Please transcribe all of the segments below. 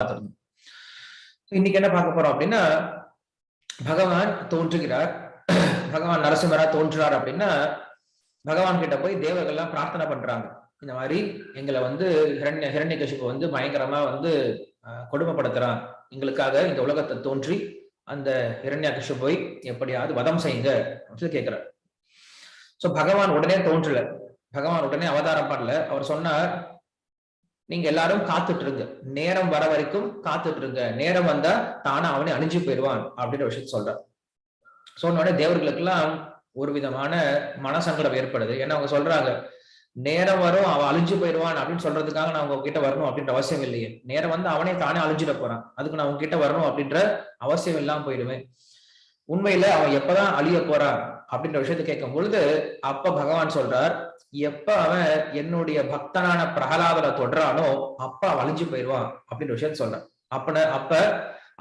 பார்த்திருந்தோம் இன்னைக்கு என்ன பார்க்க போறோம் அப்படின்னா பகவான் தோன்றுகிறார். பகவான் நரசிம்மரா தோன்றுறார் அப்படின்னா பகவான் கிட்ட போய் தேவர்கள்லாம் பிரார்த்தனை பண்றாங்க. இந்த மாதிரி எங்களை வந்து ஹிரண்ய ஹிரண்யகசிப்பு வந்து பயங்கரமா வந்து கொடுமைப்படுத்துறான் எங்களுக்காக இந்த உலகத்தை தோன்றி அந்த ஹிரண்யகசிப்பை எப்படியாவது வதம் செய்யுங்க அப்படின்னு சொல்லி கேட்கிறார் சோ பகவான் உடனே தோன்றல. பகவான் உடனே அவதாரம் பண்ணல. அவர் சொன்னார் நீங்க எல்லாரும் காத்துட்டு இருங்க நேரம் வர வரைக்கும் காத்துட்டு இருங்க நேரம் வந்தா தானா அவனே அழிஞ்சு போயிடுவான் அப்படின்ற விஷயத்த சொல்றான் சொன்ன உடனே தேவர்களுக்கெல்லாம் ஒரு விதமான மனசங்கடம் ஏற்படுது. ஏன்னா அவங்க சொல்றாங்க நேரம் வரும் அவன் அழிஞ்சு போயிடுவான் அப்படின்னு சொல்றதுக்காக நான் உங்ககிட்ட வரணும் அப்படின்ற அவசியம் இல்லையே. நேரம் வந்து அவனே தானே அழிஞ்சிட போறான். அதுக்கு நான் உங்ககிட்ட வரணும் அப்படின்ற அவசியம் இல்லாம போயிடுவேன். உண்மையில அவன் எப்பதான் அழிய போறான்? அப்படின்ற விஷயத்த கேட்கும் பொழுது அப்ப பகவான் சொல்றார் எப்ப அவன் என்னுடைய பக்தனான பிரகலாதனை தொடுறானோ அப்ப அவன் அழிஞ்சு போயிடுவான் அப்படின்ற விஷயத்த சொல்றான். அப்பன அப்ப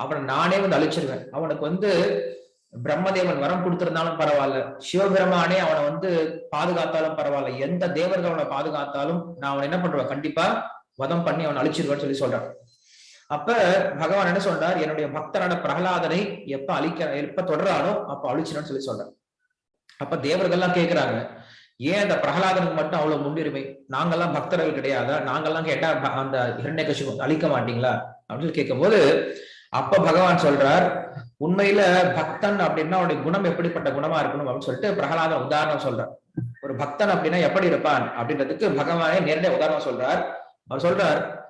அவனை நானே வந்து அழிச்சிருவேன். அவனுக்கு வந்து பிரம்மதேவன் வரம் கொடுத்திருந்தாலும் பரவாயில்ல. சிவபெருமானே அவனை வந்து பாதுகாத்தாலும் பரவாயில்ல. எந்த தேவர்கள் அவனை பாதுகாத்தாலும் நான் அவனை என்ன பண்றேன் கண்டிப்பா வதம் பண்ணி அவன் அழிச்சிருவேன்னு சொல்லி சொல்றான். அப்ப பகவான் என்ன சொல்றார்? என்னுடைய பக்தரான பிரகலாதனை எப்ப அழிக்க எப்ப தொடரானோ அப்ப அழிச்சிடன்னு சொல்லி சொல்றார் அப்ப தேவர்கள்லாம் கேக்குறாங்க ஏன் அந்த பிரகலாதனுக்கு மட்டும் அவ்வளவு முன்னுரிமை? நாங்கெல்லாம் பக்தர்கள் கிடையாதா? நாங்கெல்லாம் கேட்டா அந்த இரண்டை கட்சி அழிக்க மாட்டீங்களா அப்படின்னு கேட்கும் கேட்கும்போது அப்ப பகவான் சொல்றார் உண்மையில பக்தன் அப்படின்னா அவனுடைய குணம் எப்படிப்பட்ட குணமா இருக்கணும்? அப்படின்னு சொல்லிட்டு பிரகலாதன் உதாரணம் சொல்றார் ஒரு பக்தன் அப்படின்னா எப்படி இருப்பான்? அப்படின்றதுக்கு பகவானே நேரடியாக உதாரணம் சொல்றார். அவர் சொல்றார்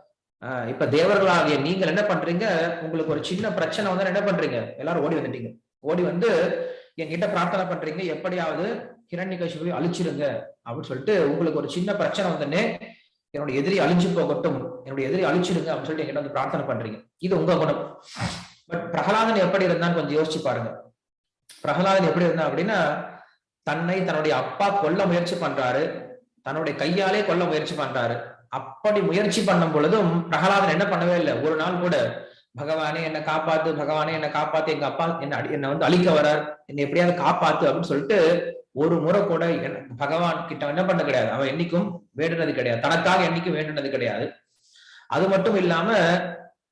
ஆஹ் இப்ப தேவர்களாகிய நீங்கள் என்ன பண்றீங்க? உங்களுக்கு ஒரு சின்ன பிரச்சனை வந்து என்ன பண்றீங்க? எல்லாரும் ஓடி வந்துட்டீங்க. ஓடி வந்து என்கிட்ட பிரார்த்தனை பண்றீங்க எப்படியாவது ஹிரண்யகசிபுவை அழிச்சிருங்க அப்படின்னு சொல்லிட்டு உங்களுக்கு ஒரு சின்ன பிரச்சனை வந்தனே என்னுடைய எதிரி அழிஞ்சு போகட்டும் என்னுடைய எதிரி அழிச்சிருங்க அப்படின்னு சொல்லிட்டு என்கிட்ட வந்து பிரார்த்தனை பண்றீங்க. இது உங்க குணம். பட் பிரகலாதன் எப்படி இருந்தான்னு கொஞ்சம் யோசிச்சு பாருங்க. பிரகலாதன் எப்படி இருந்தான் அப்படின்னா தன்னை தன்னுடைய அப்பா கொல்ல முயற்சி பண்றாரு தன்னுடைய கையாலே கொல்ல முயற்சி பண்றாரு. அப்படி முயற்சி பண்ணும் பொழுதும் பிரகலாதன் என்ன பண்ணவே இல்லை. ஒரு நாள் கூட பகவானே என்னை காப்பாத்து பகவானே என்னை காப்பாத்து எங்க அப்பா என்ன என்னை வந்து அழிக்க வரார் என்னை எப்படியாவது காப்பாத்து அப்படின்னு சொல்லிட்டு ஒரு முறை கூட பகவான் கிட்ட என்ன பண்ண கிடையாது. அவன் என்னைக்கும் வேண்டுனது கிடையாது. தனக்காக என்னைக்கும் வேண்டுனது கிடையாது. அது மட்டும் இல்லாம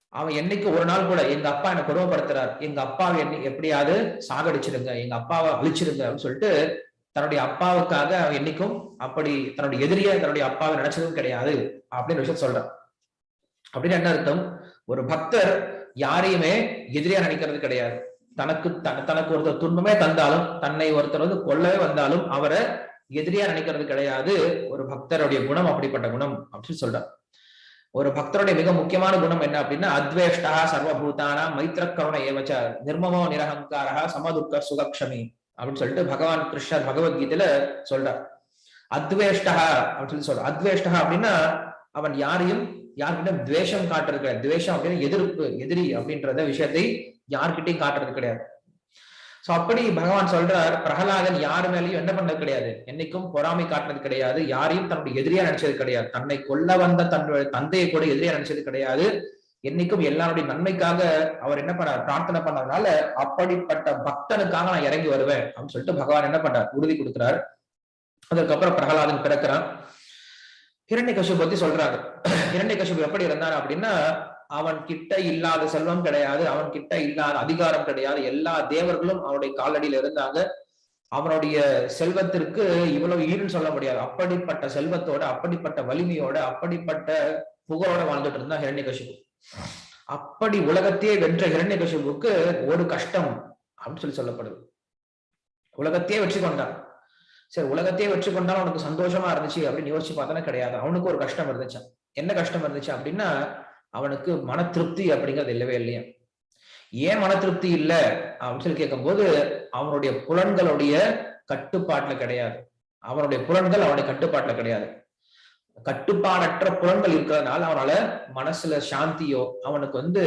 அவன் என்னைக்கு ஒரு நாள் கூட எங்க அப்பா என்னை கொடுமைப்படுத்துறார் எங்க அப்பாவை என்னை எப்படியாவது சாகடிச்சிடுங்க எங்க அப்பாவை அழிச்சிருங்க அப்படின்னு சொல்லிட்டு தன்னுடைய அப்பாவுக்காக அவன் என்னைக்கும் அப்படி தன்னுடைய எதிரியை தன்னுடைய அப்பாவை நினைச்சதும் கிடையாது அப்படின்னு விஷயம் சொல்றான். அப்படின்னு என்ன அர்த்தம்? ஒரு பக்தர் யாரையுமே எதிரியா நினைக்கிறது கிடையாது. தனக்கு தனக்கு ஒருத்தர் துன்பமே தந்தாலும் தன்னை ஒருத்தர் வந்து கொல்லவே வந்தாலும் அவரை எதிரியா நினைக்கிறது கிடையாது. ஒரு பக்தருடைய குணம் அப்படிப்பட்ட குணம் அப்படின்னு சொல்றார். ஒரு பக்தருடைய மிக முக்கியமான குணம் என்ன அப்படின்னா அத்வேஷ்டா சர்வபூதானா மைத்திரக்கருண ஏவச்ச நிர்மமோ நிரகங்காரா சமதுக்க சுகக்ஷமி அப்படின்னு சொல்லிட்டு பகவான் கிருஷ்ணர் பகவத்கீதையில சொல்றார். அத்வேஷ்டா அப்படின்னு சொல்லி சொல்ற அத்வேஷ்டா அப்படின்னா அவன் யாரையும் யார்கிட்ட துவேஷம் காட்டுறது கிடையாது. துவேஷம் அப்படின்னா எதிர்ப்பு எதிரி அப்படின்றத விஷயத்தை யார்கிட்டையும் காட்டுறது கிடையாது. சோ அப்படி பகவான் சொல்றார் பிரகலாதன் யார் மேலயும் என்ன பண்ணது கிடையாது. என்னைக்கும் பொறாமை காட்டுறது கிடையாது. யாரையும் தன்னுடைய எதிரியா நினைச்சது கிடையாது. தன்னை கொல்ல வந்த தன்னுடைய தந்தையை கூட எதிரியா நினைச்சது கிடையாது. என்னைக்கும் எல்லாருடைய நன்மைக்காக அவர் என்ன பண்ணார்? பிரார்த்தனை பண்ணதுனால அப்படிப்பட்ட பக்தனுக்காக நான் இறங்கி வருவேன் அப்படின்னு சொல்லிட்டு பகவான் என்ன பண்றார்? உறுதி கொடுக்கிறார். அதுக்கப்புறம் பிரகலாதன் பிறக்கிறான் ஹிரண்ய பத்தி சொல்றாங்க ஹிரண்ய எப்படி இருந்தார் அப்படின்னா அவன் கிட்ட இல்லாத செல்வம் கிடையாது அவன் கிட்ட இல்லாத அதிகாரம் கிடையாது எல்லா தேவர்களும் அவனுடைய காலடியில இருந்தாங்க. அவனுடைய செல்வத்திற்கு இவ்வளவு ஈடுன்னு சொல்ல முடியாது. அப்படிப்பட்ட செல்வத்தோட அப்படிப்பட்ட வலிமையோட அப்படிப்பட்ட புகழோட வாழ்ந்துட்டு இருந்தான் ஹிரண்யகசிபு அப்படி உலகத்தையே வென்ற ஹிரண்யகசிபுக்கு ஒரு கஷ்டம் அப்படின்னு சொல்லி சொல்லப்படுது. உலகத்தையே வெற்றி கொண்டான். சரி உலகத்தையே வெற்றி கொண்டாலும் அவனுக்கு சந்தோஷமா இருந்துச்சு அப்படின்னு யோசிச்சு பார்த்தா கிடையாது. அவனுக்கு ஒரு கஷ்டம் இருந்துச்சு. என்ன கஷ்டம் இருந்துச்சு அப்படின்னா அவனுக்கு மன திருப்தி அப்படிங்கிறது இல்லவே இல்லையா. ஏன் மன திருப்தி இல்லை? அப்படின்னு சொல்லி கேட்கும்போது அவனுடைய புலன்களுடைய கட்டுப்பாட்டுல கிடையாது. அவனுடைய புலன்கள் அவனுடைய கட்டுப்பாட்டுல கிடையாது. கட்டுப்பாடற்ற புலன்கள் இருக்கிறதுனால அவனால மனசுல சாந்தியோ அவனுக்கு வந்து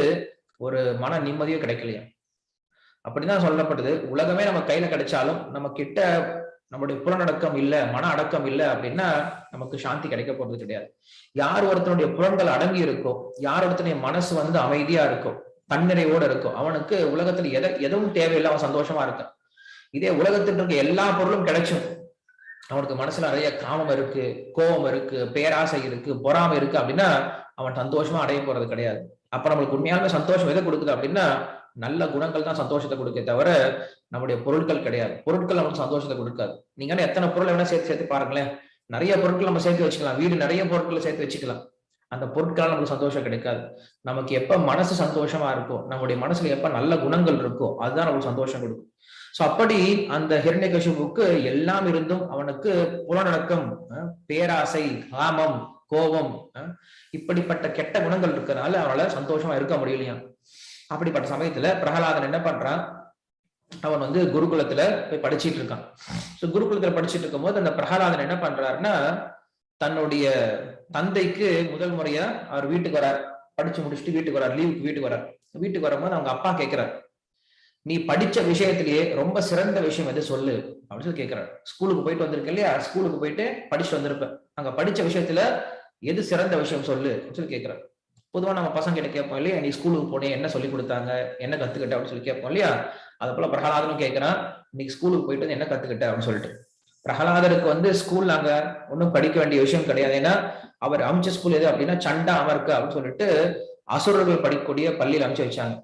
ஒரு மன நிம்மதியோ கிடைக்கலையா. அப்படிதான் சொல்லப்படுது உலகமே நம்ம கையில கிடைச்சாலும் நம்ம கிட்ட நம்மளுடைய புலனடக்கம் இல்ல மன அடக்கம் இல்ல அப்படின்னா நமக்கு சாந்தி கிடைக்க போறது கிடையாது. யார் ஒருத்தனுடைய புலன்கள் அடங்கி இருக்கோ யார் ஒருத்தனுடைய மனசு வந்து அமைதியா இருக்கோ தன்னிறைவோட இருக்கும் அவனுக்கு உலகத்துல எதை எதுவும் தேவையில்லை அவன் சந்தோஷமா இருக்கான். இதே உலகத்தில் இருக்க எல்லா பொருளும் கிடைச்சும். அவனுக்கு மனசுல நிறைய காமம் இருக்கு கோபம் இருக்கு பேராசை இருக்கு பொறாமை இருக்கு அப்படின்னா அவன் சந்தோஷமா அடைய போறது கிடையாது. அப்ப நம்மளுக்கு உண்மையான சந்தோஷம் எதை கொடுக்குது அப்படின்னா நல்ல குணங்கள் தான் சந்தோஷத்தை கொடுக்க தவிர நம்முடைய பொருட்கள் கிடையாது. பொருட்கள் நமக்கு சந்தோஷத்தை கொடுக்காது. நீங்க எத்தனை பொருள் வேணா சேர்த்து சேர்த்து பாருங்களேன். நிறைய பொருட்கள் நம்ம சேர்த்து வச்சுக்கலாம். வீடு நிறைய பொருட்களை சேர்த்து வச்சுக்கலாம். அந்த பொருட்களால் நமக்கு சந்தோஷம் கிடைக்காது. நமக்கு எப்ப மனசு சந்தோஷமா இருக்கோ நம்முடைய மனசுல எப்ப நல்ல குணங்கள் இருக்கோ அதுதான் நமக்கு சந்தோஷம் கொடுக்கும். சோ அப்படி அந்த ஹிரண்யகசிபுக்கு எல்லாம் இருந்தும் அவனுக்கு புலநடக்கம் பேராசை காமம் கோபம் இப்படிப்பட்ட கெட்ட குணங்கள் இருக்கறனால அவனால சந்தோஷமா இருக்க முடியலையா அப்படிப்பட்ட சமயத்துல பிரகலாதன் என்ன பண்றான்? அவன் வந்து குருகுலத்துல போய் படிச்சிட்டு இருக்கான். சோ குருகுலத்துல படிச்சிட்டு இருக்கும்போது அந்த பிரகலாதன் என்ன பண்றாருன்னா தன்னுடைய தந்தைக்கு முதல் முறையா அவர் வீட்டுக்கு வரார். படிச்சு முடிச்சுட்டு வீட்டுக்கு வரார். லீவுக்கு வீட்டுக்கு வரார். வீட்டுக்கு வரும்போது அவங்க அப்பா கேட்கிறார் நீ படிச்ச விஷயத்திலேயே ரொம்ப சிறந்த விஷயம் எது சொல்லு? அப்படின்னு சொல்லி கேட்கிறார் ஸ்கூலுக்கு போயிட்டு வந்திருக்க இல்லையா? ஸ்கூலுக்கு போயிட்டு படிச்சுட்டு வந்திருப்பேன் அங்க படிச்ச விஷயத்துல எது சிறந்த விஷயம் சொல்லு? அப்படின்னு சொல்லி கேட்கிறார் பொதுவா நம்ம பசங்க கிட்ட கேட்போம் இல்லையா நீ ஸ்கூலுக்கு போனே என்ன சொல்லி கொடுத்தாங்க என்ன கத்துக்கிட்ட? அப்படின்னு சொல்லி கேட்போம் இல்லையா? அது போல பிரகலாதனும் கேட்கிறான் இன்னைக்கு ஸ்கூலுக்கு போயிட்டு வந்து என்ன கத்துக்கிட்ட? அப்படின்னு சொல்லிட்டு. பிரகலாதருக்கு வந்து ஸ்கூல் அங்க ஒன்றும் படிக்க வேண்டிய விஷயம் கிடையாது. ஏன்னா அவர் அமைச்ச ஸ்கூல் எது அப்படின்னா சண்டா அமர்க்கு அப்படின்னு சொல்லிட்டு அசுரர்கள் படிக்கக்கூடிய பள்ளியில் அமைச்சு வச்சாங்க.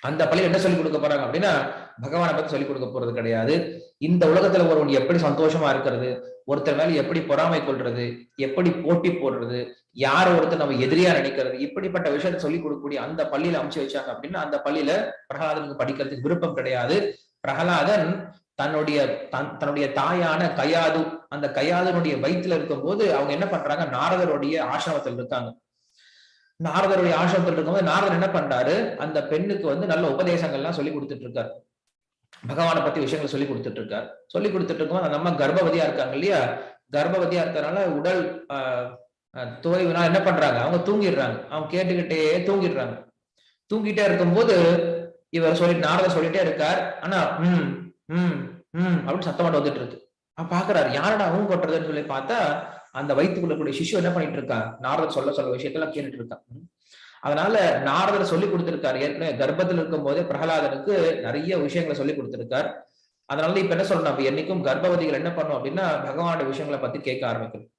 அந்த பள்ளியில் என்ன சொல்லி கொடுக்க போறாங்க அப்படின்னா பகவானை பத்தி சொல்லிக் கொடுக்க போறது கிடையாது. இந்த உலகத்துல ஒருவன் எப்படி சந்தோஷமா இருக்கிறது? ஒருத்தர் மேல எப்படி பொறாமை கொள்றது? எப்படி போட்டி போடுறது? யார ஒருத்தர் நம்ம எதிரியா நினைக்கிறது? இப்படிப்பட்ட விஷயத்தை சொல்லிக் கொடுக்கக்கூடிய அந்த பள்ளியில அமைச்சு வச்சாங்க அப்படின்னா அந்த பள்ளியில பிரகலாதனுக்கு படிக்கிறதுக்கு விருப்பம் கிடையாது. பிரகலாதன் தன்னுடைய தன் தன்னுடைய தாயான கயாது அந்த கயாதனுடைய வயிற்றுல இருக்கும்போது அவங்க என்ன பண்றாங்க? நாரதருடைய ஆசிரமத்தில் இருக்காங்க. நாரதருடைய ஆசிரமத்தில் இருக்கும்போது நாரதர் என்ன பண்றாரு? அந்த பெண்ணுக்கு வந்து நல்ல உபதேசங்கள்லாம் சொல்லி கொடுத்துட்டு இருக்காரு. பகவானை பத்தி விஷயங்களை சொல்லி கொடுத்துட்டு இருக்காரு சொல்லி கொடுத்துட்டு இருக்கோம் அந்த அம்மா கர்ப்பவதியா இருக்காங்க இல்லையா? கர்ப்பவதியா இருக்கிறதுனால உடல் ஆஹ் தோய்வுனா என்ன பண்றாங்க? அவங்க தூங்கிடுறாங்க. அவங்க கேட்டுக்கிட்டே தூங்கிடுறாங்க. தூங்கிட்டே இருக்கும்போது இவர் சொல்லி நாரதர் சொல்லிட்டே இருக்கார். ஆனா ம் ம் ம் அப்படின்னு சத்தம் வந்துட்டு இருக்கு அவன் பாக்குறாரு யாரடா அவங்க கொட்டுறதுன்னு சொல்லி பார்த்தா அந்த வயிற்றுக்குள்ள கூடிய சிஷு என்ன பண்ணிட்டு இருக்கான் நாரதர் சொல்ல சொல்ல விஷயத்தெல்லாம் கேட்டுட்டு இருக்கான். அதனால நாரதர் சொல்லி கொடுத்திருக்காரு. ஏற்கனவே கர்ப்பத்தில் இருக்கும் போதே பிரகலாதனுக்கு நிறைய விஷயங்களை சொல்லி கொடுத்திருக்கார். அதனால இப்ப என்ன சொல்லணும்? நம்ம என்னைக்கும் கர்ப்பவதிகள் என்ன பண்ணும் அப்படின்னா பகவானோட விஷயங்களை பத்தி கேட்க ஆரம்பிக்கணும்.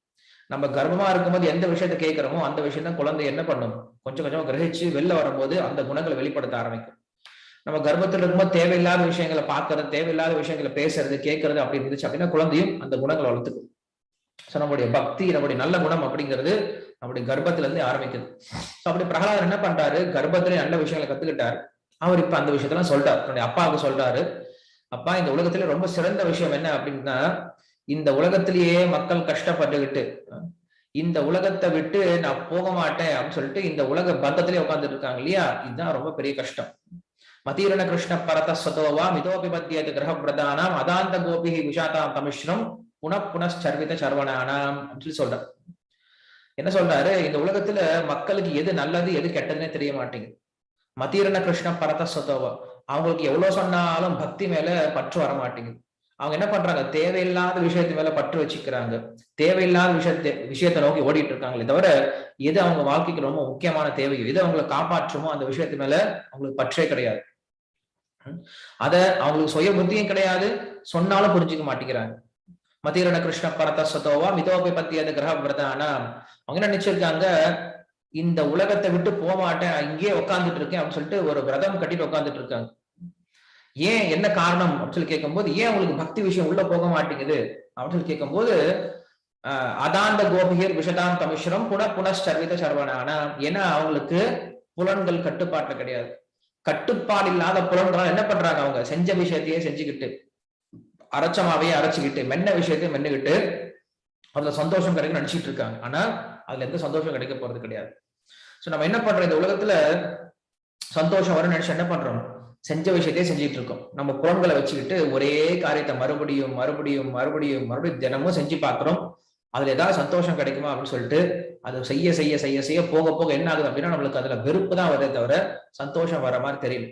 நம்ம கர்ப்பமா இருக்கும்போது எந்த விஷயத்த கேட்கிறோமோ அந்த விஷயம் தான் குழந்தை என்ன பண்ணும்? கொஞ்சம் கொஞ்சமா கிரகிச்சு வெளில வரும்போது அந்த குணங்களை வெளிப்படுத்த ஆரம்பிக்கும். நம்ம கர்ப்பத்தில் இருக்கும்போது தேவையில்லாத விஷயங்களை பார்க்கறது தேவையில்லாத விஷயங்களை பேசுறது கேட்கறது அப்படி இருந்துச்சு அப்படின்னா குழந்தையும் அந்த குணங்களை வளர்த்துக்கும். ஸோ நம்மளுடைய பக்தி நம்முடைய நல்ல குணம் அப்படிங்கிறது நம்முடைய கர்ப்பத்துல இருந்து ஆரம்பிக்குது. ஸோ அப்படி பிரகலாதர் என்ன பண்றாரு? கர்ப்பத்திலே நல்ல விஷயங்களை கத்துக்கிட்டாரு. அவர் இப்ப அந்த விஷயத்தெல்லாம் சொல்றாரு தன்னுடைய அப்பாவுக்கு சொல்றாரு. அப்பா இந்த உலகத்துல ரொம்ப சிறந்த விஷயம் என்ன அப்படின்னா இந்த உலகத்திலேயே மக்கள் கஷ்டப்பட்டுக்கிட்டு இந்த உலகத்தை விட்டு நான் போக மாட்டேன் அப்படின்னு சொல்லிட்டு இந்த உலக பந்தத்திலே உட்கார்ந்துட்டு இருக்காங்க இல்லையா? இதுதான் ரொம்ப பெரிய கஷ்டம். மதீரண கிருஷ்ண பரத சதோவா மிதோபி பத்தியது கிரக பிரதானாம் அதாந்த கோபி விஷாதாம் தமிஷ்ரம் புன புனச்சர்வித சர்வனானாம் அப்படின்னு சொல்லி சொல்றேன் என்ன சொல்றாரு? இந்த உலகத்துல மக்களுக்கு எது நல்லது எது கெட்டதுன்னே தெரிய மாட்டேங்குது மதீரண கிருஷ்ண பரத சதோவா. அவங்களுக்கு எவ்வளவு சொன்னாலும் பக்தி மேல பற்று வர மாட்டேங்குது அவங்க என்ன பண்றாங்க? தேவையில்லாத விஷயத்து மேல பற்று வச்சுக்கிறாங்க. தேவையில்லாத விஷயத்தை விஷயத்தை நோக்கி ஓடிட்டு இருக்காங்களே தவிர எது அவங்க வாழ்க்கைக்கு ரொம்ப முக்கியமான தேவையோ எது அவங்களை காப்பாற்றுமோ அந்த விஷயத்து மேல அவங்களுக்கு பற்றே கிடையாது. அத அவங்களுக்கு சுய புத்தியும் கிடையாது. சொன்னாலும் புரிஞ்சுக்க மாட்டேங்கிறாங்க. மதீரண கிருஷ்ண பரத சதோவா மிதோபி பத்தியது கிரக பிரதானா அவங்க என்ன நினைச்சிருக்காங்க? இந்த உலகத்தை விட்டு போக மாட்டேன் இங்கேயே உட்காந்துட்டு இருக்கேன் அப்படின்னு சொல்லிட்டு ஒரு விரதம் கட்டிட்டு உட்காந்துட்டு இருக்காங்க. ஏன் என்ன காரணம் அப்படின்னு சொல்லி கேட்கும்போது ஏன் உங்களுக்கு பக்தி விஷயம் உள்ள போக மாட்டேங்குது அப்படின்னு சொல்லி கேட்கும்போது ஆஹ் அதாந்த கோபியர் விஷதாந்த தமிஸ்வரம் புன புனஸ்டர்வித சர்வனானா ஏன்னா அவங்களுக்கு புலன்கள் கட்டுப்பாட்டுல கிடையாது. கட்டுப்பாடு இல்லாத புலன்களால் என்ன பண்றாங்க அவங்க? செஞ்ச விஷயத்தையே செஞ்சுக்கிட்டு. அரைச்சமாவையே அரைச்சிக்கிட்டு மென்ன விஷயத்தையும் மென்னுக்கிட்டு அதுல சந்தோஷம் கிடைக்கும் நினைச்சிட்டு இருக்காங்க. ஆனா அதுல எந்த சந்தோஷம் கிடைக்க போறது கிடையாது. சோ நம்ம என்ன பண்றோம்? இந்த உலகத்துல சந்தோஷம் வரும்னு நினைச்சு என்ன பண்றோம்? செஞ்ச விஷயத்தையே செஞ்சுட்டு இருக்கோம். நம்ம புலன்களை வச்சுக்கிட்டு ஒரே காரியத்தை மறுபடியும் மறுபடியும் மறுபடியும் மறுபடியும் தினமும் செஞ்சு பாக்குறோம் அதுல ஏதாவது சந்தோஷம் கிடைக்குமா அப்படின்னு சொல்லிட்டு அது செய்ய செய்ய செய்ய செய்ய போக போக என்ன ஆகுது அப்படின்னா நம்மளுக்கு அதுல வெறுப்பு தான் வருதே தவிர சந்தோஷம் வர மாதிரி தெரியும்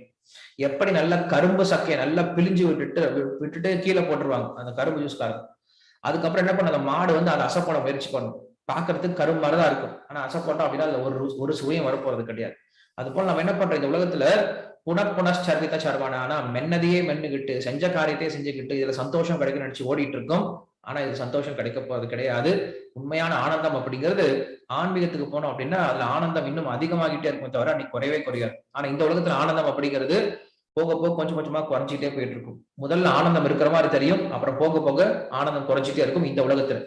எப்படி நல்ல கரும்பு சக்கையை நல்லா பிழிஞ்சு விட்டுட்டு விட்டுட்டு கீழே போட்டுருவாங்க அந்த கரும்பு ஜூஸ்காரங்க அதுக்கப்புறம் என்ன பண்ண அந்த மாடு வந்து அதை அசை போட முயற்சி பண்ணும் பாக்குறதுக்கு கரும்பு மாதிரி தான் இருக்கும். ஆனா அசை போட்டோம் அப்படின்னா அதுல ஒரு ஒரு சுவையும் வரப்போறது கிடையாது. அது போல நம்ம என்ன பண்றோம் இந்த உலகத்துல புனப்புனச்சர்வித சர்வானா ஆனா மென்னதையே மென்னுகிட்டு செஞ்ச காரியத்தையே செஞ்சுக்கிட்டு இதுல சந்தோஷம் கிடைக்கும் நினைச்சு ஓடிட்டு இருக்கோம். ஆனா இது சந்தோஷம் கிடைக்க போறது கிடையாது. உண்மையான ஆனந்தம் அப்படிங்கிறது ஆன்மீகத்துக்கு போனோம் அப்படின்னா அதுல ஆனந்தம் இன்னும் அதிகமாகிட்டே இருக்குமே தவிர அன்னைக்கு குறையவே குறையாது. ஆனா இந்த உலகத்துல ஆனந்தம் அப்படிங்கிறது போக போக கொஞ்சம் கொஞ்சமா குறைஞ்சிட்டே போயிட்டு இருக்கும் முதல்ல ஆனந்தம் இருக்கிற மாதிரி தெரியும் அப்புறம் போக போக ஆனந்தம் குறைஞ்சிட்டே இருக்கும் இந்த உலகத்துல.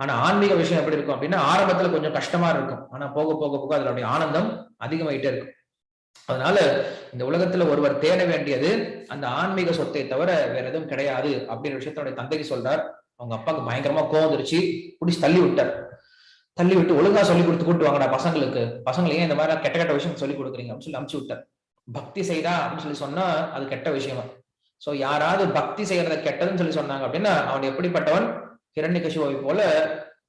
ஆனா ஆன்மீக விஷயம் எப்படி இருக்கும் அப்படின்னா ஆரம்பத்துல கொஞ்சம் கஷ்டமா இருக்கும். ஆனா போக போக போக அதனுடைய ஆனந்தம் அதிகமாயிட்டே இருக்கும். அதனால இந்த உலகத்துல ஒருவர் தேட வேண்டியது அந்த ஆன்மீக சொத்தை தவிர வேற எதுவும் கிடையாது அப்படின்ற விஷயத்தோட தந்தைக்கு சொல்றார். அவங்க அப்பாவுக்கு பயங்கரமா கோவம் வந்துருச்சு பிடிச்சி தள்ளி விட்டார். தள்ளி விட்டு ஒழுங்கா சொல்லி கொடுத்து கூட்டு வாங்கடா பசங்களுக்கு. பசங்களையும் ஏன் இந்த மாதிரி கெட்ட கெட்ட விஷயம் சொல்லி கொடுக்குறீங்க? அப்படின்னு சொல்லி அமுச்சு விட்டார். பக்தி செய்தா அப்படின்னு சொல்லி சொன்னா அது கெட்ட விஷயமா? சோ யாராவது பக்தி செய்யறத கெட்டதுன்னு சொல்லி சொன்னாங்க அப்படின்னா அவன் எப்படிப்பட்டவன்? ஹிரண்யகசிவை போல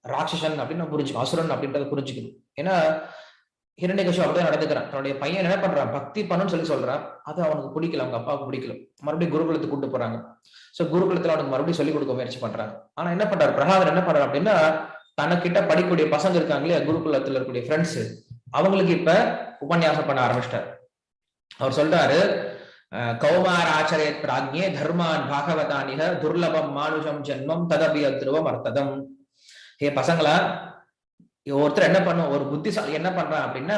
ராட்சசன் அப்படின்னு புரிஞ்சுக்கணும். அசுரன் அப்படின்றத புரிஞ்சுக்கணும். ஏன்னா ஹிரண்யகசிவு அப்படியே நடந்துக்கிறான். தன்னுடைய பையன் என்ன பண்றான்? பக்தி பண்ணுன்னு சொல்லி சொல்றான். அது அவனுக்கு பிடிக்கல. அவங்க அப்பாவுக்கு பிடிக்கல. மறுபடியும் குருகுலத்துக்கு கூட்டு போறாங்க. சோ குருகுலத்துல அவனுக்கு மறுபடியும் சொல்லி கொடுக்க முயற்சி பண்றாங்க. ஆனா என்ன பண்றாரு? பிரகாதர் என்ன பண்றாரு அப்படின்னா தனக்கிட்ட படிக்கக்கூடிய பசங்க இருக்காங்களே குருகுலத்துல இருக்கக்கூடிய ஃப்ரெண்ட்ஸ் அவங்களுக்கு இப்ப உபன்யாசம் பண்ண ஆரம்பிச்சிட்டார். அவர் சொல்றாரு கௌமார ஆச்சரிய பிராஜ்யே தர்மான் பாகவதானிக துர்லபம் மானுஷம் ஜென்மம் ததபிய துருவம் அர்த்ததம் ஹே பசங்களா ஒருத்தர் என்ன பண்ணும்? ஒரு புத்திசாலி என்ன பண்றான் அப்படின்னா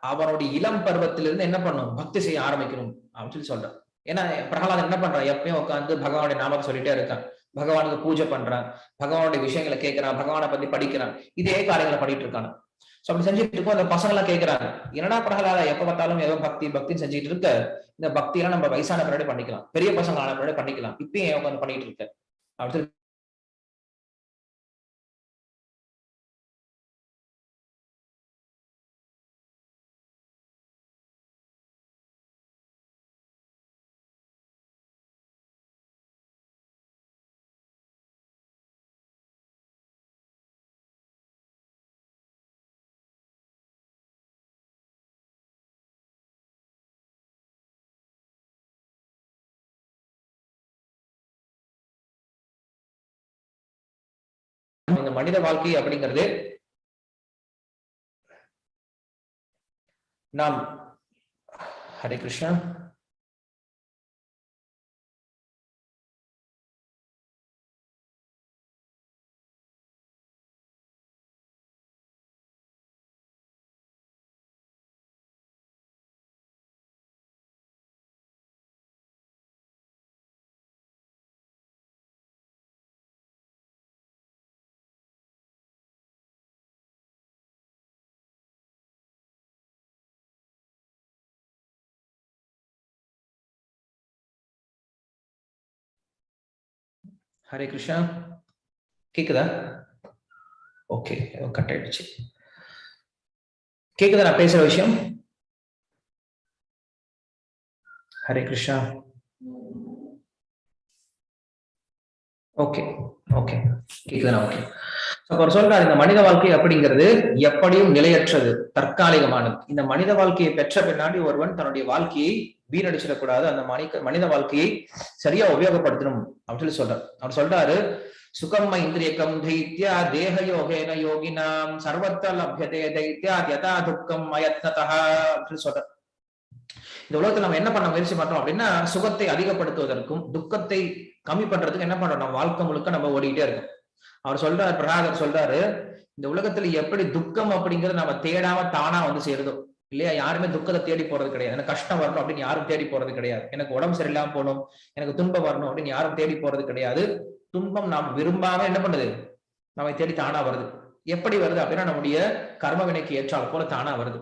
அவனுடைய இளம் பருவத்திலிருந்து என்ன பண்ணும்? பக்தி செய்ய ஆரம்பிக்கணும் அப்படின்னு சொல்லி சொல்றான். ஏன்னா பிரகலாதன் என்ன பண்றான்? எப்பயும் உட்காந்து பகவானுடைய நாமத்தை சொல்லிட்டே இருக்கான். பகவானுக்கு பூஜை பண்றான். பகவானுடைய விஷயங்களை கேட்கிறான். பகவானை பத்தி படிக்கிறான். இதே காரியங்களை பண்ணிட்டு இருக்கான். சோ அப்படி செஞ்சுட்டு இருக்கோம் அந்த பசங்க எல்லாம் கேட்கறாங்க. என்னடா பிரகலாதா எப்ப பார்த்தாலும் ஏதோ பக்தி பக்தின்னு செஞ்சுட்டு இருக்க? இந்த பக்தி எல்லாம் நம்ம வயசான பின்னாடி பண்ணிக்கலாம். பெரிய பசங்க ஆன பின்னாடி பண்ணிக்கலாம். இப்பயும் ஏன் உட்காந்து பண்ணிட்டு இருக்க? அப்படின்னு சொல்லி மனித வாழ்க்கை அப்படிங்கிறது நாம் ஹரே கிருஷ்ணா. ஹரே கிருஷ்ணா. கேக்குதா? ஓகே கட் ஆயிடுச்சு. கேக்குதா நான் பேசுற விஷயம்? ஹரே கிருஷ்ணா. ஓகே ஓகே கேக்குதா ஓகே அவர் சொல்றார் இந்த மனித வாழ்க்கை அப்படிங்கிறது எப்படியும் நிலையற்றது தற்காலிகமானது. இந்த மனித வாழ்க்கையை பெற்ற பின்னாடி ஒருவன் தன்னுடைய வாழ்க்கையை வீணடிச்சிடக்கூடாது. அந்த மனித மனித வாழ்க்கையை சரியா உபயோகப்படுத்தணும் அப்படின்னு சொல்லி சொல்றார். அவர் சொல்றாரு சுகம் இந்திரியக்கம் தைத்யா தேக யோகேன யோகினாம் சர்வத்த லபியதே தைத்யா யதா துக்கம் அயத்னதா அப்படின்னு சொல்றார். இந்த உலகத்துல நம்ம என்ன பண்ண முயற்சி பண்றோம் அப்படின்னா சுகத்தை அதிகப்படுத்துவதற்கும் துக்கத்தை கம்மி பண்றதுக்கு என்ன பண்றோம்? நம்ம வாழ்க்கை முழுக்க நம்ம ஓடிக்கிட்டே இருக்கோம். அவர் சொல்றாரு பிரகாகர் சொல்றாரு இந்த உலகத்துல எப்படி துக்கம் அப்படிங்கறது நம்ம தேடாம தானா வந்து சேருதோ? இல்லையா? யாருமே துக்கத்தை தேடி போறது கிடையாது. எனக்கு கஷ்டம் வரணும் அப்படின்னு யாரும் தேடி போறது கிடையாது. எனக்கு உடம்பு சரியில்லாம போகணும் எனக்கு துன்பம் வரணும் அப்படின்னு யாரும் தேடி போறது கிடையாது. துன்பம் நாம் விரும்பாம என்ன பண்ணுது? நம்மை தேடி தானா வருது. எப்படி வருது அப்படின்னா நம்முடைய கர்ம வினைக்கு ஏற்றால் போல தானா வருது.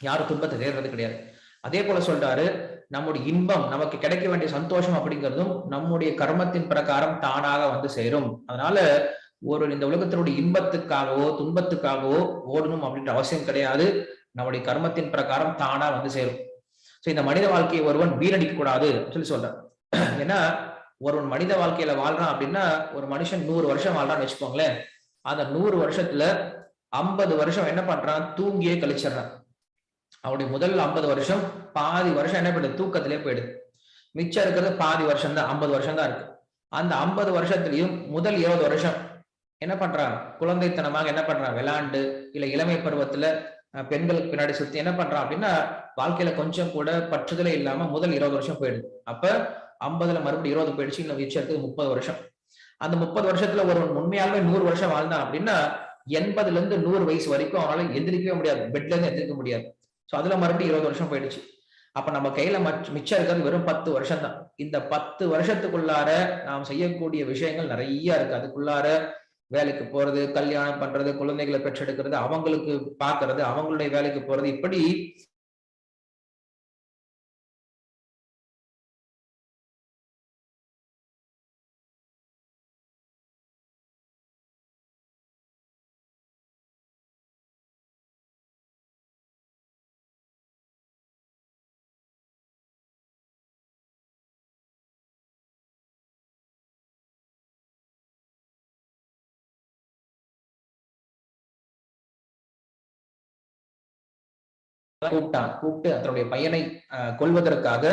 யாரும் துன்பத்தை தேடுறது கிடையாது. அதே போல சொல்றாரு நம்முடைய இன்பம் நமக்கு கிடைக்க வேண்டிய சந்தோஷம் அப்படிங்கிறதும் நம்முடைய கர்மத்தின் பிரகாரம் தானாக வந்து சேரும். அதனால ஒரு இந்த உலகத்தினுடைய இன்பத்துக்காகவோ துன்பத்துக்காகவோ ஓடணும் அப்படின்ற அவசியம் கிடையாது. நம்முடைய கர்மத்தின் பிரகாரம் தானா வந்து சேரும். சோ இந்த மனித வாழ்க்கையை ஒருவன் வீணடிக்க கூடாது சொல்லி சொல்றேன் ஏன்னா ஒருவன் மனித வாழ்க்கையில வாழ்றான் அப்படின்னா ஒரு மனுஷன் நூறு வருஷம் வாழ்றான்னு வச்சுக்கோங்களேன். அந்த நூறு வருஷத்துல ஐம்பது வருஷம் என்ன பண்றான்? தூங்கியே கழிச்சிடுறான். அவனுடைய முதல் ஐம்பது வருஷம் பாதி வருஷம் என்ன பண்ணுது தூக்கத்திலே போயிடுது. மிச்சம் இருக்கிறது பாதி வருஷம் தான் ஐம்பது வருஷம் தான் இருக்கு. அந்த ஐம்பது வருஷத்துலயும் முதல் இருபது வருஷம் என்ன பண்றான்? குழந்தைத்தனமாக என்ன பண்றான்? விளாண்டு இல்ல இளமை பருவத்துல பெண்களுக்கு பின்னாடி சுத்தி என்ன பண்றான் அப்படின்னா வாழ்க்கையில கொஞ்சம் கூட பற்றுதலே இல்லாம முதல் இருபது வருஷம் போயிடுது. அப்ப ஐம்பதுல மறுபடியும் இருபது போயிடுச்சு இன்னும் மிச்சம் முப்பது வருஷம். அந்த முப்பது வருஷத்துல ஒருவன் உண்மையாலுமே நூறு வருஷம் வாழ்ந்தான் அப்படின்னா எண்பதுல இருந்து நூறு வயசு வரைக்கும் அவனால எந்திரிக்கவே முடியாது பெட்ல இருந்து எந்திரிக்க முடியாது. சோ அதுல மறுபடியும் இருபது வருஷம் போயிடுச்சு. அப்ப நம்ம கையில மிச்சம் இருக்கிறது வெறும் பத்து வருஷம் தான் இந்த பத்து வருஷத்துக்குள்ளார நாம் செய்யக்கூடிய விஷயங்கள் நிறைய இருக்கு. அதுக்குள்ளார வேலைக்கு போறது கல்யாணம் பண்றது குழந்தைகளை பெற்றெடுக்கிறது அவங்களுக்கு பாக்குறது அவங்களுடைய வேலைக்கு போறது இப்படி கூப்பிட்டான். கூப்பிட்டு அதனுடைய பையனை கொள்வதற்காக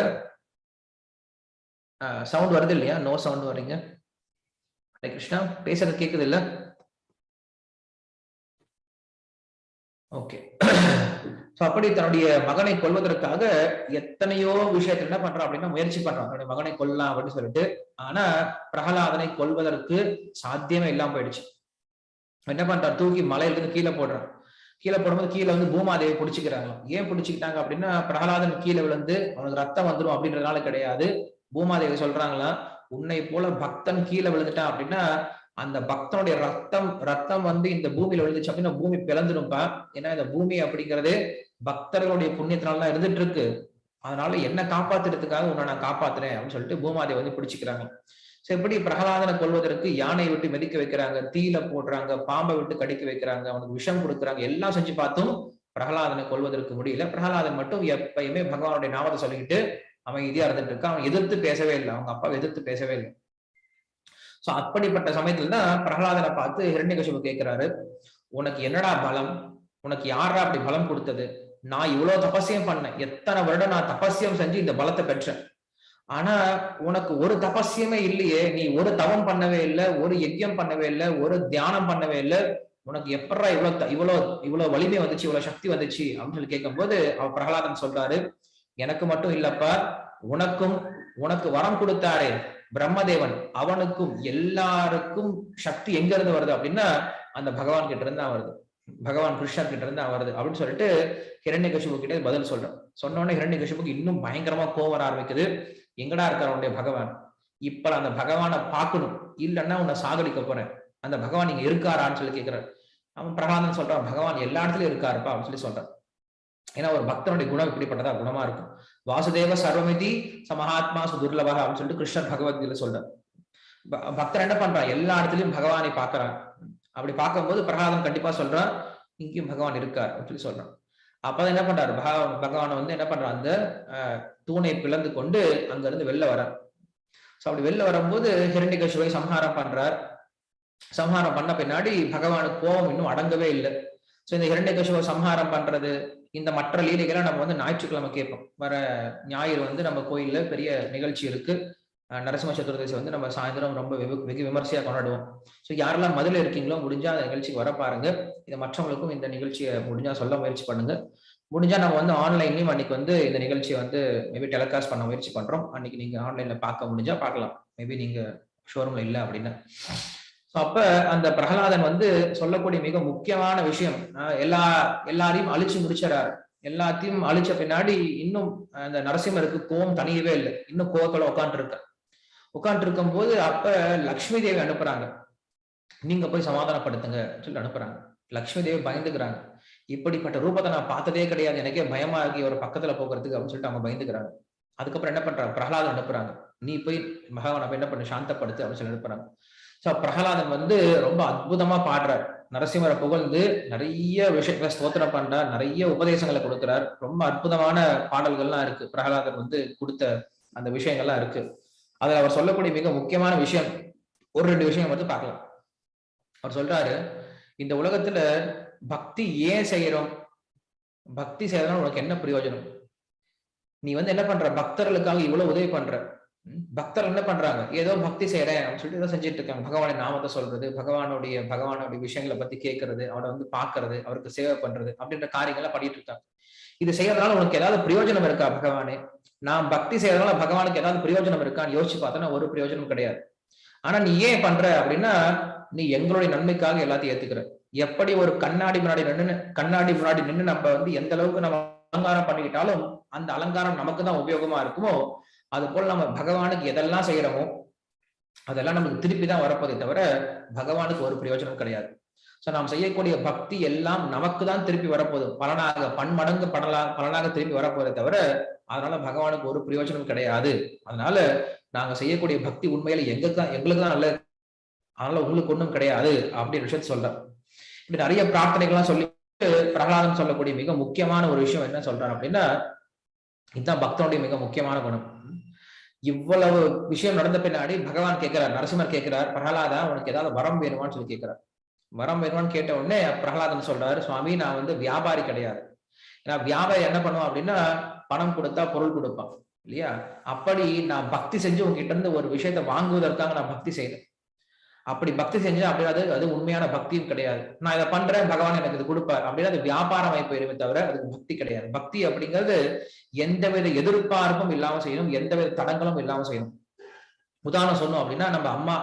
சவுண்ட் வருது இல்லையா? நோ சவுண்ட் வரீங்க ஹரே கிருஷ்ணா பேசுறது கேக்குது இல்ல? ஓகே ஸோ அப்படி தன்னுடைய மகனை கொல்வதற்காக எத்தனையோ விஷயத்துல என்ன பண்றான் அப்படின்னா முயற்சி பண்றான். தன்னுடைய மகனை கொல்லலாம் அப்படின்னு சொல்லிட்டு. ஆனா பிரகலாதனை கொல்வதற்கு சாத்தியமே இல்லாம போயிடுச்சு. என்ன பண்றான்? தூக்கி மலையில இருந்து கீழே போடுறான். கீழே போடும்போது கீழே வந்து பூமாதேவி பிடிச்சிக்கிறாங்க ஏன் பிடிச்சிக்கிட்டாங்க அப்படின்னா பிரகலாதன் கீழே விழுந்து அவனுக்கு ரத்தம் வந்துடும் அப்படின்றதுனால கிடையாது. பூமாதேவி சொல்றாங்களாம் உன்னை போல பக்தன் கீழே விழுந்துட்டான் அப்படின்னா அந்த பக்தனுடைய ரத்தம் ரத்தம் வந்து இந்த பூமியில விழுந்துச்சு அப்படின்னா பூமி பிளந்துடும்பா? ஏன்னா இந்த பூமி அப்படிங்கிறது பக்தர்களுடைய புண்ணியத்தினால தான் இருந்துட்டு இருக்கு அதனால என்ன காப்பாத்துறதுக்காக உன்னை நான் காப்பாத்துறேன் அப்படின்னு சொல்லிட்டு பூமாதேவி வந்து பிடிச்சிக்கிறாங்க. ஸோ எப்படி பிரகலாதனை கொள்வதற்கு யானை விட்டு மெதிக்க வைக்கிறாங்க தீல போடுறாங்க பாம்பை விட்டு கடிக்க வைக்கிறாங்க அவனுக்கு விஷம் கொடுக்குறாங்க எல்லாம் செஞ்சு பார்த்தும் பிரகலாதனை கொள்வதற்கு முடியல. பிரகலாதன் மட்டும் எப்பயுமே பகவானுடைய நாமத்தை சொல்லிக்கிட்டு அவன் இதையா இருந்துட்டு இருக்கான். அவன் எதிர்த்து பேசவே இல்லை. அவங்க அப்பாவை எதிர்த்து பேசவே இல்லை. சோ அப்படிப்பட்ட சமயத்துல தான் பிரகலாதனை பார்த்து ஹிரண்யகசிபு கேட்கிறாரு. உனக்கு என்னடா பலம்? உனக்கு யாரா அப்படி பலம் கொடுத்தது? நான் இவ்வளவு தபசியம் பண்ணேன். எத்தனை வருடம் நான் தபசியம் செஞ்சு இந்த பலத்தை பெற்றேன். ஆனா உனக்கு ஒரு தபஸ்யமே இல்லையே நீ ஒரு தவம் பண்ணவே இல்லை ஒரு யஜ்யம் பண்ணவே இல்லை ஒரு தியானம் பண்ணவே இல்லை உனக்கு எப்படா இவ்வளவு இவ்வளவு இவ்வளவு வலிமை வந்துச்சு இவ்வளவு சக்தி வந்துச்சு அப்படின்னு சொல்லி கேட்கும் போது அவர் பிரகலாதன் சொல்றாரு எனக்கு மட்டும் இல்லப்பா உனக்கும் உனக்கு வரம் கொடுத்தாரே பிரம்மதேவன் அவனுக்கும் எல்லாருக்கும் சக்தி எங்க இருந்து வருது? அப்படின்னா அந்த பகவான் கிட்ட இருந்து தான் வருது. பகவான் கிருஷ்ணர் கிட்ட இருந்து வருது அப்படின்னு சொல்லிட்டு ஹிரண்ய கசிபு கிட்ட பதில் சொல்றேன். சொன்னோடனே ஹிரண்ய கஷிபுக்கு இன்னும் பயங்கரமா கோவம் ஆரம்பிக்குது. எங்கடா இருக்கார் உன்னுடைய பகவான்? இப்ப அந்த பகவானை பார்க்கணும். இல்லைன்னா உன்னை சாகடிக்க போறேன். அந்த பகவான் நீங்க இருக்காரான்னு சொல்லி கேட்கிறார் அவன் பிரகலாதன் சொல்றான் பகவான் எல்லா இடத்துலயும் இருக்காருப்பா அப்படின்னு சொல்லி சொல்றான் ஏன்னா ஒரு பக்தனுடைய குணம் இப்படிப்பட்டதா? குணமா இருக்கும். வாசுதேவ சர்வமிதி சமஹாத்மா சுதுர்லபக அப்படின்னு சொல்லிட்டு கிருஷ்ணர் பகவத்கீதை சொல்றார். பக்தர் என்ன பண்றான் எல்லா இடத்துலயும் பகவானை பாக்குறான் அப்படி பார்க்கும்போது பிரகலாதன் கண்டிப்பா சொல்றான் இங்கேயும் பகவான் இருக்கார் அப்படின்னு சொல்லி சொல்றான். அப்ப என்ன பண்றாரு? பகவான் பகவான் வந்து என்ன பண்றான்? அந்த தூணை பிளந்து கொண்டு அங்க இருந்து வெளில வர ஸோ அப்படி வெளில வரும்போது ஹிரண்யகசுவை சம்ஹாரம் பண்றார். சம்ஹாரம் பண்ண பின்னாடி பகவானுக்கு கோபம் இன்னும் அடங்கவே இல்லை. சோ இந்த ஹிரண்யகசுவை சம்ஹாரம் பண்றது இந்த மற்ற லீலைகளை நம்ம வந்து ஞாயிற்றுக்கிழமை கேட்போம். வர ஞாயிறு வந்து நம்ம கோயில்ல பெரிய நிகழ்ச்சி இருக்கு. நரசிம்ம சதுர்தசி வந்து நம்ம சாயந்தரம் ரொம்ப வெகு விமர்சையா கொண்டாடுவோம். ஸோ யாரெல்லாம் மதுல இருக்கீங்களோ முடிஞ்சா அந்த நிகழ்ச்சிக்கு வர பாருங்க. இதை மற்றவங்களுக்கும் இந்த நிகழ்ச்சியை முடிஞ்சா சொல்ல முயற்சி பண்ணுங்க. முடிஞ்சா நம்ம வந்து ஆன்லைன்லயும் அன்னைக்கு வந்து இந்த நிகழ்ச்சியை வந்து மேபி டெலிகாஸ்ட் பண்ண முயற்சி பண்றோம். அன்னைக்கு நீங்க ஆன்லைன்ல பார்க்க முடிஞ்சா பார்க்கலாம். மேபி நீங்க ஷோரூம்ல இல்லை அப்படின்னு. ஸோ அப்ப அந்த பிரகலாதன் வந்து சொல்லக்கூடிய மிக முக்கியமான விஷயம் எல்லா எல்லாரையும் அழிச்சு முடிச்சிடறாரு. எல்லாத்தையும் அழிச்ச பின்னாடி இன்னும் அந்த நரசிம்மருக்கு கோவம் தனியவே இல்லை. இன்னும் கோவத்தோட உட்காந்துருக்கேன் இருக்க உட்காந்து இருக்கும் போது அப்ப லக்ஷ்மி தேவி அனுப்புறாங்க. நீங்க போய் சமாதானப்படுத்துங்க சொல்லி அனுப்புறாங்க. லக்ஷ்மி தேவி பயந்துக்கிறாங்க. இப்படிப்பட்ட ரூபத்தை நான் பார்த்ததே கிடையாது. எனக்கே பயமா இருக்கு ஒரு பக்கத்துல போகிறதுக்கு அப்படின்னு சொல்லிட்டு அவங்க பயந்துக்கிறாங்க. அதுக்கப்புறம் என்ன பண்றாங்க? பிரகலாதன் அனுப்புறாங்க. நீ போய் பகவான் அப்ப என்ன பண்ண? சாந்தப்படுத்து அப்படின்னு சொல்லி அனுப்புறாங்க. சோ பிரகலாதன் வந்து ரொம்ப அற்புதமா பாடுறார். நரசிம்மரை புகழ்ந்து நிறைய விஷயங்களை ஸ்தோத்திரம் பண்றார். நிறைய உபதேசங்களை கொடுக்கிறார். ரொம்ப அற்புதமான பாடல்கள்லாம் இருக்கு. பிரகலாதன் வந்து கொடுத்த அந்த விஷயங்கள்லாம் இருக்கு. அதுல அவர் சொல்லக்கூடிய மிக முக்கியமான விஷயம் ஒரு ரெண்டு விஷயம் வந்து பார்க்கலாம். அவர் சொல்றாரு இந்த உலகத்துல பக்தி ஏன் செய்யறோம்? பக்தி செய்யறதுனால உனக்கு என்ன பிரயோஜனம்? நீ வந்து என்ன பண்ற? பக்தர்களுக்காக இவ்வளவு உதவி பண்ற. பக்தர் என்ன பண்றாங்க? ஏதோ பக்தி செய்யறேன் அப்படின்னு சொல்லிட்டு ஏதோ செஞ்சுட்டு இருக்காங்க. பகவானை நாமத்தை சொல்றது பகவானுடைய பகவானுடைய விஷயங்களை பத்தி கேட்கறது அவனை வந்து பாக்குறது அவருக்கு சேவை பண்றது அப்படின்ற காரியங்கள்லாம் பண்ணிட்டு இருக்காங்க. இது செய்யறதுனால உனக்கு ஏதாவது பிரயோஜனம் இருக்கா பகவானே? நான் பக்தி செய்யறதுனால பகவானுக்கு ஏதாவது பிரயோஜனம் இருக்கான்னு யோசிச்சு பார்த்தோன்னா ஒரு பிரயோஜனம் கிடையாது. ஆனா நீ ஏன் பண்ற அப்படின்னா நீ எங்களுடைய நன்மைக்காக எல்லாத்தையும் ஏத்துக்கிற. எப்படி ஒரு கண்ணாடி முன்னாடி நின்று கண்ணாடி முன்னாடி நின்று நம்ம வந்து எந்த அளவுக்கு நம்ம அலங்காரம் பண்ணிக்கிட்டாலும் அந்த அலங்காரம் நமக்கு தான் உபயோகமா இருக்குமோ அது போல நம்ம பகவானுக்கு எதெல்லாம் செய்யறோமோ அதெல்லாம் நமக்கு திருப்பி தான் வரப்போதே தவிர பகவானுக்கு ஒரு பிரயோஜனம் கிடையாது. சோ நாம் செய்யக்கூடிய பக்தி எல்லாம் நமக்கு தான் திருப்பி வரப்போகுது. பலனாக பன்மடங்கு படலா பலனாக திருப்பி வரப்போதே தவிர அதனால பகவானுக்கு ஒரு பிரயோஜனம் கிடையாது. அதனால நாங்க செய்யக்கூடிய பக்தி உண்மையில எங்களுக்கு தான் எங்களுக்கு தான் நல்லது. அதனால உங்களுக்கு ஒண்ணும் கிடையாது அப்படின்னு விஷயத்த சொல்றேன் இப்படி நிறைய பிரார்த்தனைகள்லாம் சொல்லி பிரகலாதன் சொல்லக்கூடிய மிக முக்கியமான ஒரு விஷயம் என்ன சொல்றாரு அப்படின்னா இதுதான் பக்தனுடைய மிக முக்கியமான குணம். இவ்வளவு விஷயம் நடந்த பின்னாடி பகவான் கேட்கிறார் நரசிம்மர் கேட்கிறார் பிரகலாதா உனக்கு ஏதாவது வரம் வேணுமான்னு சொல்லி கேட்கிறார். வரம் வேணும்னு கேட்ட உடனே பிரகலாதன் சொல்றாரு சுவாமி நான் வந்து வியாபாரி கிடையாது. ஏன்னா வியாபாரி என்ன பண்ணுவான் அப்படின்னா பணம் கொடுத்தா பொருள் கொடுப்பான் இல்லையா? அப்படி நான் பக்தி செஞ்சு உங்ககிட்ட இருந்து ஒரு விஷயத்த வாங்குவதற்காக நான் பக்தி செய்யறேன் அப்படி பக்தி செஞ்சேன் அப்படின்னா அது அது உண்மையான பக்தியும் கிடையாது. நான் இதை பண்றேன் பகவான் எனக்கு இது கொடுப்பார் அப்படின்னா அது வியாபாரம் போயிருமே தவிர அதுக்கு பக்தி கிடையாது. பக்தி அப்படிங்கிறது எந்தவித எதிர்பார்ப்பும் இல்லாம செய்யணும் எந்தவித தடங்களும் இல்லாம செய்யணும். உதாரணம் சொன்னோம் அப்படின்னா நம்ம அம்மா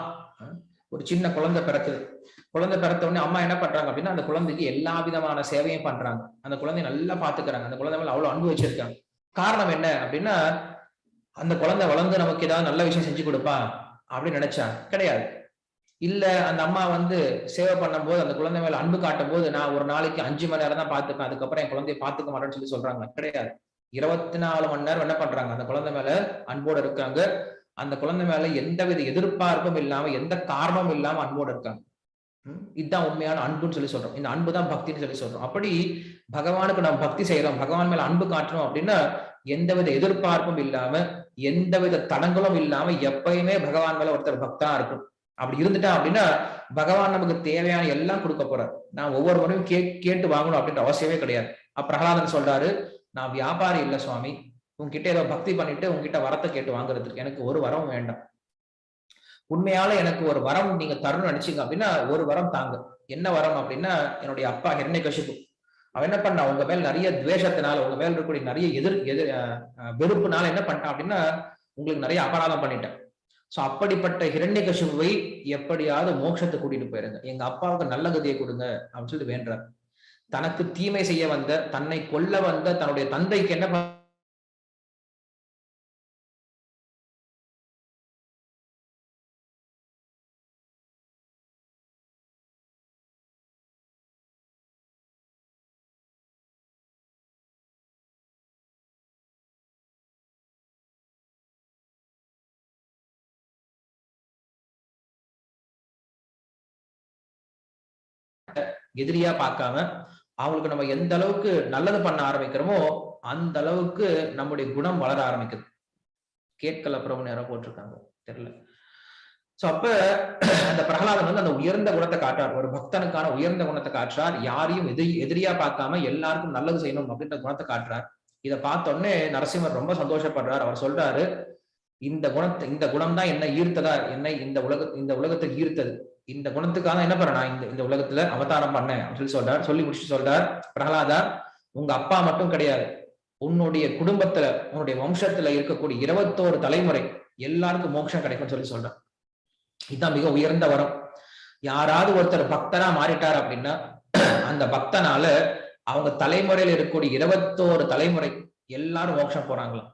ஒரு சின்ன குழந்தை பிறக்குது. குழந்தை பிறத்த உடனே அம்மா என்ன பண்றாங்க அப்படின்னா அந்த குழந்தைக்கு எல்லா விதமான சேவையும் பண்றாங்க. அந்த குழந்தைய நல்லா பாத்துக்கிறாங்க அந்த குழந்தை மேல அவ்வளவு அன்பு வச்சிருக்காங்க. காரணம் என்ன அப்படின்னா அந்த குழந்தை வளர்ந்து நமக்கு ஏதாவது நல்ல விஷயம் செஞ்சு கொடுப்பா அப்படின்னு நினைச்சா கிடையாது. இல்ல அந்த அம்மா வந்து சேவை பண்ணும்போது அந்த குழந்தை மேல அன்பு காட்டும் போது நான் ஒரு நாளைக்கு அஞ்சு மணி நேரம் தான் பாத்துப்பேன் அதுக்கப்புறம் என் குழந்தைய பாத்துக்க மாட்டேன்னு சொல்லி சொல்றாங்க. கிடையாது. இருபத்தி நாலு மணி நேரம் என்ன பண்றாங்க? அந்த குழந்தை மேல அன்போடு இருக்காங்க. அந்த குழந்தை மேல எந்தவித எதிர்பார்ப்பும் இல்லாம எந்த காரணமும் இல்லாம அன்போடு இருக்காங்க. இதுதான் உண்மையான அன்புன்னு சொல்லி சொல்றோம். இந்த அன்பு தான் பக்தின்னு சொல்லி சொல்றோம். அப்படி பகவானுக்கு நம்ம பக்தி செய்யறோம். பகவான் மேல அன்பு காட்டுறோம் அப்படின்னா எந்தவித எதிர்பார்ப்பும் இல்லாம எந்தவித தடங்களும் இல்லாம எப்பயுமே பகவான் மேல ஒருத்தர் பக்தா இருக்கும். அப்படி இருந்துட்டா அப்படின்னா பகவான் நமக்கு தேவையான எல்லாம் கொடுக்க போறார். நான் ஒவ்வொரு முறையும் கே கேட்டு வாங்கணும் அப்படின்ற அவசியமே கிடையாது. பிரகலாதன் சொல்றாரு நான் வியாபாரி இல்ல சுவாமி. உங்ககிட்ட ஏதோ பக்தி பண்ணிட்டு உங்ககிட்ட வரத்தை கேட்டு வாங்குறதுக்கு எனக்கு ஒரு வரம் வேண்டாம். உண்மையால எனக்கு ஒரு வரம் நீங்க தரணும்னு நினைச்சீங்க அப்படின்னா ஒரு வரம் தாங்க. என்ன வரம் அப்படின்னா என்னுடைய அப்பா ஹெர்ணை கஷிப்பு. அவன் என்ன பண்ணா உங்க மேல் நிறைய துவேஷத்தினால உங்க மேல் இருக்கக்கூடிய நிறைய எதிர் எதிர் வெறுப்புனால என்ன பண்ணிட்டான் அப்படின்னா உங்களுக்கு நிறைய அபராதம் பண்ணிட்டேன். சோ அப்படிப்பட்ட ஹிரண்ய கசிபுவை எப்படியாவது மோட்சத்தை கூட்டிட்டு போயிருங்க. எங்க அப்பாவுக்கு நல்ல கதையை கொடுங்க அப்படின்னு சொல்லிட்டு வேண்டார் தனக்கு தீமை செய்ய வந்த தன்னை கொல்ல வந்த தன்னுடைய தந்தைக்கு என்ன எதிரியா பார்க்காம அவங்களுக்கு நம்ம எந்த அளவுக்கு நல்லது பண்ண ஆரம்பிக்கிறோமோ அந்த அளவுக்கு நம்முடைய குணம் வளர ஆரம்பிக்குது. கேட்கல பிரபு நேரம் போட்டிருக்காங்க. தெரியல. சோ அப்ப அந்த பிரகலாதன் வந்து அந்த உயர்ந்த குணத்தை காட்டுறார். ஒரு பக்தனுக்கான உயர்ந்த குணத்தை காட்டுறார். யாரையும் எதிரி எதிரியா பார்க்காம எல்லாருக்கும் நல்லது செய்யணும் அப்படின்ற குணத்தை காட்டுறார். இதை பார்த்த உடனே நரசிம்மர் ரொம்ப சந்தோஷப்படுறார். அவர் சொல்றாரு இந்த குணத்தை இந்த குணம் தான் என்னை ஈர்த்ததா? என்னை இந்த உலக இந்த உலகத்தை ஈர்த்தது. இந்த குணத்துக்காக என்ன பண்ண நான் இந்த இந்த உலகத்துல அவதாரம் பண்ணேன் அப்படின்னு சொல்லி சொல்றார். சொல்லி முடிச்சு சொல்றார். பிரகலாதா உங்க அப்பா மட்டும் கிடையாது. உன்னுடைய குடும்பத்துல உன்னுடைய வம்சத்துல இருக்கக்கூடிய இருபத்தோரு தலைமுறை எல்லாருக்கும் மோட்சம் கிடைக்கும்னு சொல்லி சொல்றார். இதுதான் மிக உயர்ந்த வரம். யாராவது ஒருத்தர் பக்தனா மாறிட்டார் அப்படின்னா அந்த பக்தனால அவங்க தலைமுறையில இருக்கக்கூடிய இருபத்தோரு தலைமுறை எல்லாரும் மோட்சம் போறாங்களாம்.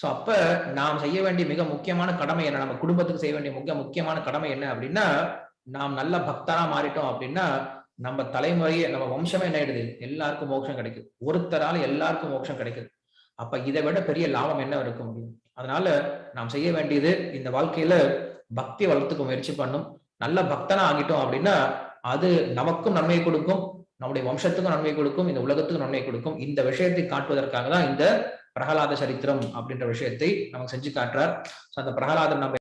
சோ அப்ப நாம் செய்ய வேண்டிய மிக முக்கியமான கடமை என்ன? நம்ம குடும்பத்துக்கு செய்ய வேண்டிய மிக முக்கியமான கடமை என்ன அப்படின்னா நாம் நல்ல பக்தரா மாறிட்டோம் அப்படின்னா நம்ம தலைமுறையே நம்ம வம்சமே என்ன ஆயிடுது? எல்லாருக்கும் மோட்சம் கிடைக்குது. ஒருத்தரால எல்லாருக்கும் மோட்சம் கிடைக்குது. அப்ப இதை விட பெரிய லாபம் என்ன இருக்க முடியும் அதனால நாம் செய்ய வேண்டியது இந்த வாழ்க்கையில பக்தி வளர்த்துக்கு முயற்சி பண்ணும். நல்ல பக்தனா ஆகிட்டோம் அப்படின்னா அது நமக்கும் நன்மை கொடுக்கும். நம்முடைய வம்சத்துக்கும் நன்மை கொடுக்கும். இந்த உலகத்துக்கும் நன்மை கொடுக்கும். இந்த விஷயத்தை காட்டுவதற்காக தான் இந்த பிரகலாத சரித்திரம் அப்படின்ற விஷயத்தை நமக்கு செஞ்சு காட்டுறார். அந்த பிரகலாதம் நம்ம